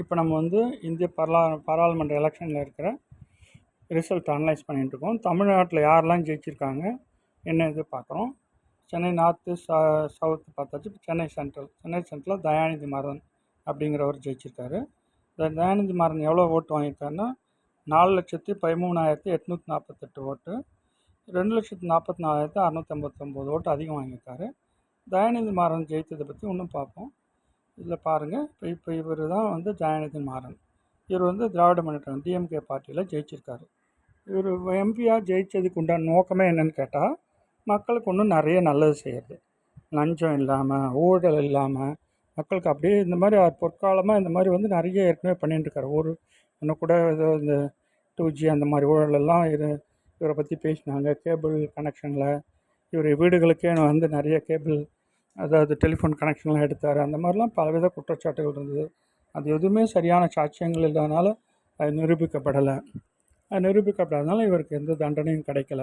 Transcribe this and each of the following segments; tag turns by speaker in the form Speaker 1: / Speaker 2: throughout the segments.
Speaker 1: இப்போ நம்ம வந்து இந்திய பரலா பாராளுமன்ற எலெக்ஷனில் இருக்கிற ரிசல்ட் அனலைஸ் பண்ணிகிட்ருக்கோம் தமிழ்நாட்டில் யாரெல்லாம் ஜெயிச்சிருக்காங்க என்ன இது பார்க்குறோம். சென்னை நார்த்து ச சவுத்து பார்த்தாச்சு. இப்போ சென்னை சென்ட்ரல் சென்னை சென்ட்ரலில் தயாநிதி மாறன் அப்படிங்கிறவர் ஜெயிச்சிருக்காரு. இந்த தயாநிதி மாறன் எவ்வளோ ஓட்டு வாங்கியிருக்காருன்னா நாலு லட்சத்தி பதிமூணாயிரத்தி எட்நூற்றி நாற்பத்தெட்டு ஓட்டு ரெண்டு லட்சத்தி நாற்பத்தி நாலாயிரத்தி அறநூற்றி ஐம்பத்தொம்போது ஓட்டு அதிகம் வாங்கியிருக்காரு. தயாநிதி மாறன் ஜெயித்ததை பற்றி இன்னும் பார்ப்போம். இதில் பாருங்கள் இப்போ இப்போ இவர் தான் வந்து தயாநிதி மாறன். இவர் வந்து திராவிட முன்னேற்றம் டிஎம்கே பார்ட்டியில் ஜெயிச்சிருக்காரு. இவர் எம்பியாக ஜெயிச்சதுக்கு உண்டான நோக்கமே என்னன்னு கேட்டால் மக்களுக்கு இன்னும் நிறைய நல்லது செய்கிறது லஞ்சம் இல்லாமல் ஊழல் இல்லாமல் மக்களுக்கு அப்படியே இந்த மாதிரி பொற்காலமாக இந்த மாதிரி வந்து நிறைய ஏற்கனவே பண்ணிட்டுருக்காரு ஒரு இன்னும் கூட ஏதோ இந்த டூ ஜி அந்த மாதிரி ஊழலெல்லாம் இது இவரை பற்றி பேசினாங்க. கேபிள் கனெக்ஷனில் இவர் வீடுகளுக்கே வந்து நிறைய கேபிள் அதாவது டெலிஃபோன் கனெக்ஷன்லாம் எடுத்தார். அந்த மாதிரிலாம் பலவித குற்றச்சாட்டுகள் இருந்தது. அது எதுவுமே சரியான சாட்சியங்கள் இல்லாதனால அது நிரூபிக்கப்படலை. அது நிரூபிக்கப்படாதனால இவருக்கு எந்த தண்டனையும் கிடைக்கல.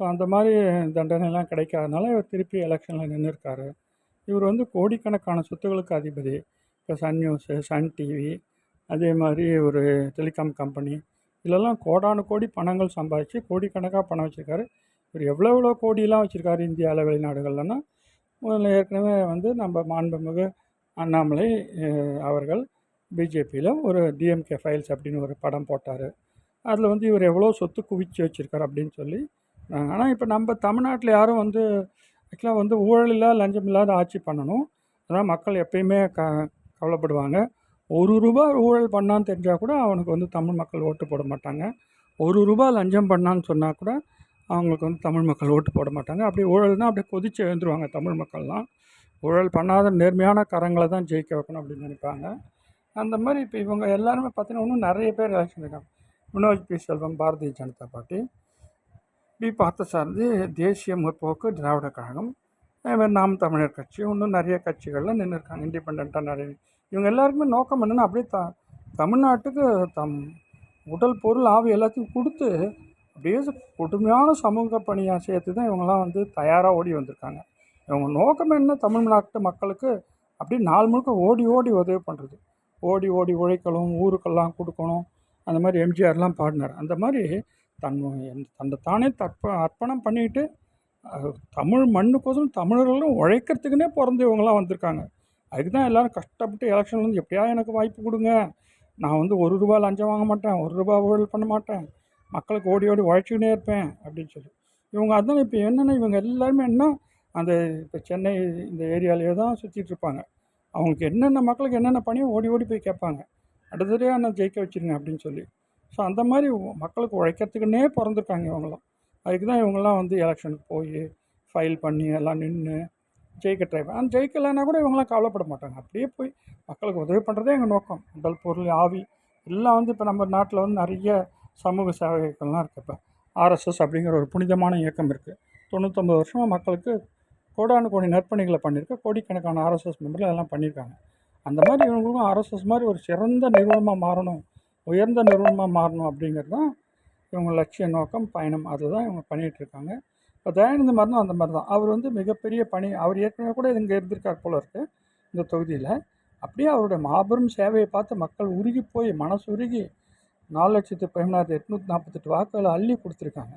Speaker 1: ஸோ அந்த மாதிரி தண்டனைலாம் கிடைக்காதனால இவர் திருப்பி எலெக்ஷனில் நின்றுருக்காரு இவர் வந்து கோடிக்கணக்கான சொத்துக்களுக்கு அதிபதி. இப்போ சன் நியூஸு சன் டிவி அதே மாதிரி ஒரு டெலிகாம் கம்பெனி. இதெல்லாம் கோடானு கோடி பணங்கள் சம்பாதிச்சு கோடிக்கணக்காக பணம் வச்சுருக்காரு. இவர் எவ்வளோ எவ்வளோ கோடியெலாம் வச்சுருக்காரு இந்தியாவில் வெளிநாடுகள்லன்னா? முதல்ல ஏற்கனவே வந்து நம்ம மாண்புமிகு அண்ணாமலை அவர்கள் பிஜேபியில் ஒரு டிஎம்கே ஃபைல்ஸ் அப்படின்னு ஒரு படம் போட்டார். அதில் வந்து இவர் எவ்வளோ சொத்து குவிச்சு வச்சுருக்கார் அப்படின்னு சொல்லி ஆனால் இப்போ நம்ம தமிழ்நாட்டில் யாரும் வந்து ஆக்சுவலாக வந்து ஊழல் லஞ்சம் இல்லாத ஆட்சி பண்ணணும். அதான் மக்கள் எப்பயுமே க கவலைப்படுவாங்க. ஒரு ரூபா ஊழல் பண்ணான்னு தெரிஞ்சால் கூட அவனுக்கு வந்து தமிழ் மக்கள் ஓட்டு போட மாட்டாங்க. ஒரு ரூபா லஞ்சம் பண்ணான்னு சொன்னால் கூட அவங்களுக்கு வந்து தமிழ் மக்கள் ஓட்டு போட மாட்டாங்க. அப்படி ஊழல்னால் அப்படியே கொதிச்சு எழுந்துருவாங்க தமிழ் மக்கள்லாம். ஊழல் பண்ணாத நேர்மையான கரங்களை தான் ஜெயிக்க வைக்கணும் அப்படின்னு நினைப்பாங்க. அந்த மாதிரி இப்போ இவங்க எல்லாருமே பார்த்தீங்கன்னா இன்னும் நிறைய பேர் எலெக்ஷன் இருக்காங்க Vinoj P. Selvam Bharatiya Janata party. P. Parthasarathy Desiya Murpokku Dravida கழகம். அதேமாதிரி நாம் தமிழர் கட்சி இன்னும் நிறைய கட்சிகளில் நின்று இருக்காங்க இண்டிபெண்ட்டாக நிறைய இவங்க எல்லாருக்குமே நோக்கம் என்னென்னா அப்படியே த தமிழ்நாட்டுக்கு தம் உடல் பொருள் ஆவி எல்லாத்தையும் கொடுத்து அப்படியே கொடுமையான சமூக பணியாக சேர்த்து தான் இவங்கெல்லாம் வந்து தயாராக ஓடி வந்திருக்காங்க. இவங்க நோக்கம் என்ன தமிழ்நாட்டு மக்களுக்கு? அப்படியே நாள் முழுக்க ஓடி ஓடி உதவி பண்ணுறது ஓடி ஓடி உழைக்கணும் ஊருக்கெல்லாம் கொடுக்கணும். அந்த மாதிரி எம்ஜிஆர்லாம் பாடினார். அந்த மாதிரி தன் தன்னை தானே தற்ப அர்ப்பணம் பண்ணிட்டு தமிழ் மண்ணுக்கோசரம் தமிழர்களும் உழைக்கிறதுக்குன்னே பிறந்து இவங்கெல்லாம் வந்திருக்காங்க. அதுக்கு தான் எல்லோரும் கஷ்டப்பட்டு எலெக்ஷன்லேருந்து எப்படியா எனக்கு வாய்ப்பு கொடுங்க. நான் வந்து ஒரு ரூபா லஞ்சம் வாங்க மாட்டேன் ஒரு ரூபா ஊழல் பண்ண மாட்டேன். மக்களுக்கு ஓடி ஓடி உழைச்சிக்கினே இருப்பேன் அப்படின்னு சொல்லி. இவங்க அதான் இப்போ என்னென்னா இவங்க எல்லாருமே என்ன அந்த இப்போ சென்னை இந்த ஏரியாவிலே தான் சுற்றிட்டு இருப்பாங்க. அவங்களுக்கு என்னென்ன மக்களுக்கு என்னென்ன பணியும் ஓடி ஓடி போய் கேட்பாங்க. அடுத்ததையாக நான் ஜெயிக்க வச்சுருங்க அப்படின்னு சொல்லி. ஸோ அந்த மாதிரி மக்களுக்கு உழைக்கிறதுக்குன்னே பிறந்திருக்காங்க இவங்களாம் அதுக்கு தான் இவங்கெல்லாம் வந்து எலெக்ஷனுக்கு போய் ஃபைல் பண்ணி எல்லாம் நின்று ஜெயிக்க ட்ரை ஆனால் ஜெயிக்கலைன்னா கூட இவங்களாம் கவலைப்பட மாட்டாங்க. அப்படியே போய் மக்களுக்கு உதவி பண்ணுறதே எங்கள் நோக்கம். உடல் பொருள் ஆவி எல்லாம் வந்து இப்போ நம்ம நாட்டில் வந்து நிறைய சமூக சேவை இயக்கம்லாம் இருக்குது இப்போ ஆர்எஸ்எஸ் அப்படிங்கிற ஒரு புனிதமான இயக்கம் இருக்குது தொண்ணூத்தொம்பது வருஷமாக மக்களுக்கு கோடானு கோடி நற்பணிகளை பண்ணியிருக்கு கோடிக்கணக்கான ஆர்எஸ்எஸ் மெம்பர்கள் அதெல்லாம் பண்ணியிருக்காங்க அந்த மாதிரி இவங்களுக்கும் ஆர்எஸ்எஸ் மாதிரி ஒரு சிறந்த நிறுவனமாக மாறணும் உயர்ந்த நிறுவனமாக மாறணும் அப்படிங்கிறது தான் இவங்க லட்சிய நோக்கம் பயணம். அதுதான் இவங்க பண்ணிகிட்டு இருக்காங்க. இப்போ தயானந்த மாதிரினா அந்த மாதிரி தான் அவர் வந்து மிகப்பெரிய பணி அவர் ஏற்கனவே கூட இங்கே இருந்திருக்கார் போல இருக்குது இந்த தொகுதியில். அப்படியே அவருடைய மாபெரும் சேவையை பார்த்து மக்கள் உருகி போய் மனசு உருகி நாலு லட்சத்து பதிமூணாயிரத்தி எட்நூற்றி நாற்பத்தெட்டு வாக்குகளை அள்ளி கொடுத்துருக்காங்க.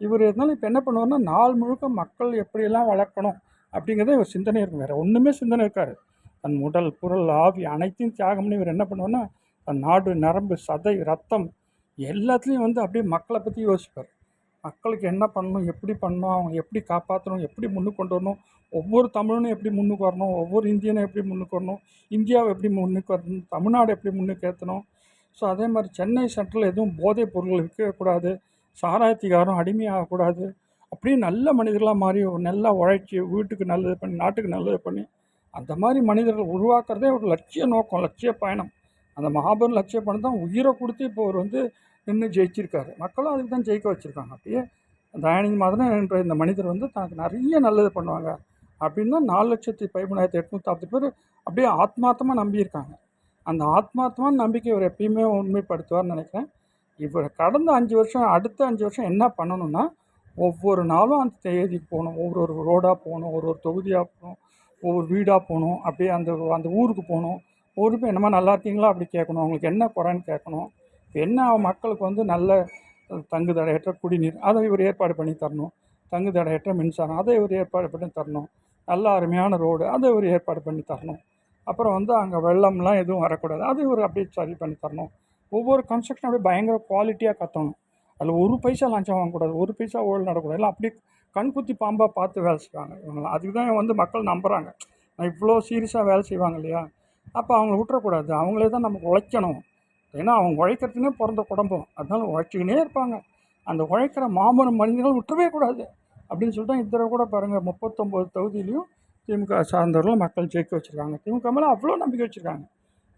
Speaker 1: இவர் இருந்தாலும் இப்போ என்ன பண்ணுவார்னா நாள் முழுக்க மக்கள் எப்படியெல்லாம் வளர்க்கணும் அப்படிங்கிறத இவர் சிந்தனை இருக்கும் வேறு ஒன்றுமே சிந்தனை இருக்காரு தன் உடல் குரல் ஆவி அனைத்தையும் தியாகம் பண்ணி இவர் என்ன பண்ணுவார்னா தன் நாடு நரம்பு சதை ரத்தம் எல்லாத்துலேயும் வந்து அப்படியே மக்களை பற்றி யோசிப்பார். மக்களுக்கு என்ன பண்ணணும் எப்படி பண்ணணும் அவங்க எப்படி காப்பாற்றணும் எப்படி முன்னுக்கு கொண்டு வரணும் ஒவ்வொரு தமிழனும் எப்படி முன்னுக்கு வரணும் ஒவ்வொரு இந்தியனும் எப்படி முன்னுக்கு வரணும் இந்தியாவை எப்படி முன்னுக்கு வரணும் தமிழ்நாடு எப்படி முன்னுக்கு ஏற்றணும் ஸோ அதே மாதிரி சென்னை சென்ட்ரல் எதுவும் போதைப் பொருட்கள் விற்கக்கூடாது சாராயத்திகாரம் அடிமையாகக்கூடாது அப்படியே நல்ல மனிதர்களாக மாறி ஒரு நல்லா உழைச்சி வீட்டுக்கு நல்லது பண்ணி நாட்டுக்கு நல்லது பண்ணி அந்த மாதிரி மனிதர்கள் உருவாக்குறதே ஒரு லட்சிய நோக்கம் லட்சிய பயணம். அந்த மகாபெரும் லட்சிய பயணம் தான் உயிரை கொடுத்து இப்போ அவர் வந்து நின்று ஜெயிச்சிருக்காரு. மக்களும் அதுக்கு தான் ஜெயிக்க வச்சுருக்காங்க. அப்படியே தயாநிதி மாதிரி என்ற இந்த மனிதர் வந்து தனக்கு நிறைய நல்லது பண்ணுவாங்க. அப்படின்னா நாலு லட்சத்தி பதிமூணாயிரத்தி எட்நூற்றி பேர் அப்படியே ஆத்மார்த்தமாக நம்பியிருக்காங்க. அந்த ஆத்மார்த்தமான நம்பிக்கை இவர் எப்பயுமே உண்மைப்படுத்துவார்னு நினைக்கிறேன். இவர் கடந்த அஞ்சு வருஷம் அடுத்த அஞ்சு வருஷம் என்ன பண்ணணும்னா ஒவ்வொரு நாளும் அந்த தேதிக்கு போகணும். ஒவ்வொரு ஒரு ரோடாக போகணும் ஒரு ஒரு தொகுதியாக போகணும் ஒவ்வொரு வீடாக போகணும் அப்படியே அந்த அந்த ஊருக்கு போகணும். ஒரு பேர் என்னம்மா நல்லா இருக்கீங்களா? அப்படி கேட்கணும். அவங்களுக்கு என்ன குறைன்னு கேட்கணும். என்ன மக்களுக்கு வந்து நல்ல தங்கு தடையற்ற குடிநீர் அதை இவர் ஏற்பாடு பண்ணி தரணும். தங்கு தடையற்ற மின்சாரம் அதை இவர் ஏற்பாடு பண்ணி தரணும். நல்ல அருமையான ரோடு அதை இவர் ஏற்பாடு பண்ணி தரணும். அப்புறம் வந்து அங்கே வெள்ளம்லாம் எதுவும் வரக்கூடாது. அது ஒரு அப்படியே சரி பண்ணி தரணும். ஒவ்வொரு கன்ஸ்ட்ரக்ஷன் அப்படியே பயங்கர குவாலிட்டியாக கத்தணும். அதில் ஒரு பைசா லஞ்சம் வாங்கக்கூடாது. ஒரு பைசா ஊழல் நடக்கூடாது இல்லை அப்படியே கண்குத்தி பாம்பாக பார்த்து வேலை செய்வாங்க இவங்களாம் அதுக்கு தான் வந்து மக்கள் நம்புகிறாங்க நான் இவ்வளோ சீரியஸாக வேலை செய்வாங்க இல்லையா? அப்போ அவங்கள விட்டுறக்கூடாது. அவங்களே தான் நமக்கு உழைக்கணும். ஏன்னா அவங்க உழைக்கிறதுனே பிறந்த குடும்பம். அதனால உழைச்சிக்கினே இருப்பாங்க. அந்த உழைக்கிற மாமரம் மனிதர்கள் விட்டுறவே கூடாது. அப்படின்னு சொல்லிட்டு இந்த கூட பாருங்கள் முப்பத்தொம்போது தொகுதியிலையும் திமுக சார்ந்தவர்களும் மக்கள் ஜெயிக்க வச்சுருக்காங்க. திமுக மேலே அவ்வளோ நம்பிக்கை வச்சுருக்காங்க.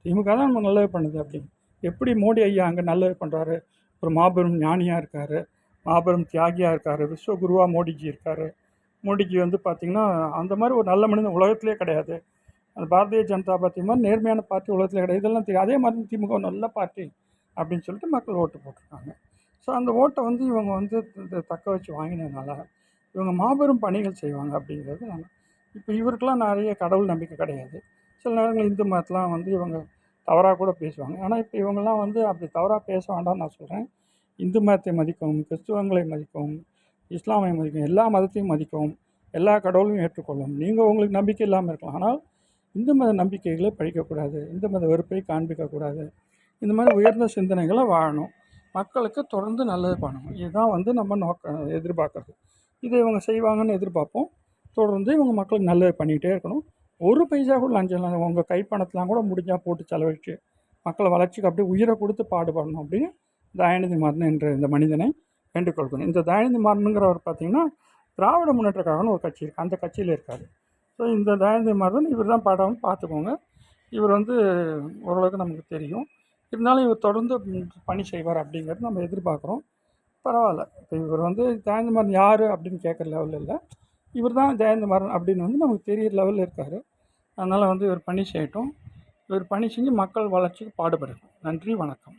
Speaker 1: திமுக தான் நம்ம நல்லது பண்ணுது அப்படின்னு. எப்படி மோடி ஐயா அங்கே நல்லது பண்ணுறாரு ஒரு மாபெரும் ஞானியாக இருக்கார். மாபெரும் தியாகியாக இருக்கார். விஸ்வகுருவாக மோடிஜி இருக்கார். மோடிஜி வந்து பார்த்திங்கன்னா அந்த மாதிரி ஒரு நல்ல மனிதன் உலகத்திலே கிடையாது. அந்த பாரதிய ஜனதா பார்ட்டி மாதிரி நேர்மையான பார்ட்டி உலகத்தில் கிடையாது. இதெல்லாம் தெரியும் அதே மாதிரி திமுக நல்ல பார்ட்டி அப்படின்னு சொல்லிட்டு மக்கள் ஓட்டு போட்டிருக்காங்க. ஸோ அந்த ஓட்டை வந்து இவங்க வந்து தக்க வச்சு வாங்கினதுனால இவங்க மாபெரும் பணிகள் செய்வாங்க அப்படிங்கிறது நான் இப்போ இவருக்கெல்லாம் நிறைய கடவுள் நம்பிக்கை கிடையாது. சில நேரங்கள் இந்து மதத்தெலாம் வந்து இவங்க தவறாக கூட பேசுவாங்க. ஆனால் இப்போ இவங்கெல்லாம் வந்து அப்படி தவறாக பேச வேண்டாம்னு நான் சொல்கிறேன் இந்து மதத்தை மதிக்கவும் கிறிஸ்துவங்களை மதிக்கவும் இஸ்லாமை மதிக்கவும் எல்லா மதத்தையும் மதிக்கவும் எல்லா கடவுளையும் ஏற்றுக்கொள்ளும் நீங்கள் உங்களுக்கு நம்பிக்கை இல்லாமல் இருக்கலாம். ஆனால் இந்து மத நம்பிக்கைகளை பழிக்கக்கூடாது. இந்து மத வெறுப்பை காண்பிக்கக்கூடாது. இந்த மாதிரி உயர்ந்த சிந்தனைகளை வாழணும். மக்களுக்கு தொடர்ந்து நல்லது பண்ணணும். இதுதான் வந்து நம்ம நோக்க எதிர்பார்க்குறது. இதை இவங்க செய்வாங்கன்னு எதிர்பார்ப்போம். தொடர்ந்து இவங்க மக்களுக்கு நல்லது பண்ணிகிட்டே இருக்கணும். ஒரு பைசா கூட லஞ்சம் இல்லை. உங்கள் கைப்பணத்தெலாம் கூட முடிஞ்சால் போட்டு செலவழிச்சு மக்களை வளர்ச்சிக்கு அப்படியே உயிரை கொடுத்து பாடுபடணும் அப்படின்னு தயாநிதி மாறன் என்ற இந்த மனிதனை வேண்டுகொள்கிறேன் இந்த தயாநிதி மாறனுங்கிறவர் பார்த்தீங்கன்னா திராவிட முன்னேற்ற கழகம்னு ஒரு கட்சி இருக்குது அந்த கட்சியில் இருக்கார். ஸோ இந்த தயாநிதி மாறன் இவர் தான் பாடம்னு பார்த்துக்கோங்க. இவர் வந்து ஓரளவுக்கு நமக்கு தெரியும். இருந்தாலும் இவர் தொடர்ந்து பணி செய்வார் அப்படிங்கிறது நம்ம எதிர்பார்க்குறோம். பரவாயில்ல. இப்போ இவர் வந்து தயாநிதி மாறன் யார் அப்படின்னு கேட்குற லெவலில் இல்லை. இவர் தான் ஜெயந்த் அப்படின்னு வந்து நமக்கு தெரியிற லெவலில் இருக்கார். அதனால் வந்து இவர் பணி செய்யட்டும் இவர் பணி செஞ்சு மக்கள் வளர்ச்சிக்கு பாடுபடட்டும். நன்றி வணக்கம்.